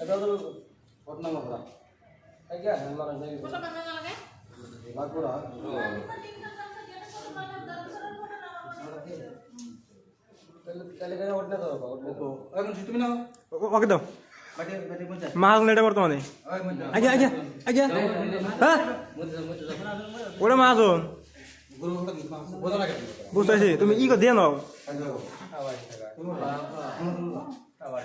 এটা তো কত নাম আমরা এই কি আছে আমরা যাই বাকুড়া তাহলে তাহলে কেন ওঠনে তো বাবা ওঠনে তো এখন তুমি না ওকে দাও মাছ নেটে গুরু হলো কি বোঝা লাগে বুঝতেছি তুমি ই করে দিয়ে নাও আওয়াজ থাকা তুমি আওয়াজ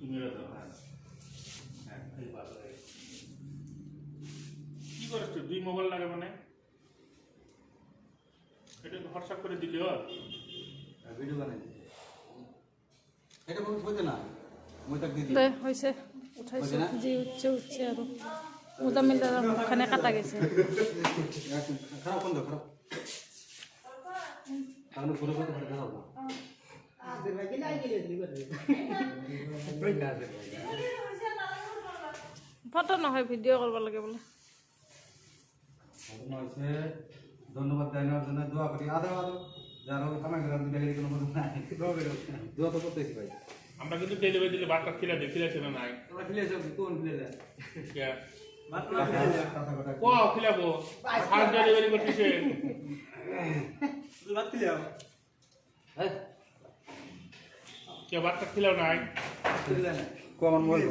লাগে। কি করেছ দুই মোবাইল লাগে মানে? এটা হোয়াটসঅ্যাপ করে দিলে হয় ভিডিও বানাই এটা বহুত হইতে না। হয়েছে উঠাইছো। জি উঠছে উঠছে আর মোজামিল দাদা ওখানে কাটা গেছে। খারাপ তাহলে ফটো নহয় ভিডিঅ' কৰিব লাগে বোলে। ধন্যবাদ জানার জন্য দোয়া করি আদৌ আদৌ যারা কামাই করে কোনো নাই। দোয়া তো করতেছি ভাই? আমরা কিন্তু ডেলিভারি দিলে বাচ্চা খিলা দে খিলাছে না নাই? তোমরা ফিরে যাও কোন ফিরে যায় কে? কথা কথা ক খিলাবো? ফার্স্ট ডেলিভারি করতেছে ভাত খেলে হ্যাঁ কে বাচ্চা খিলাও নাই? কো আমার মোবাইল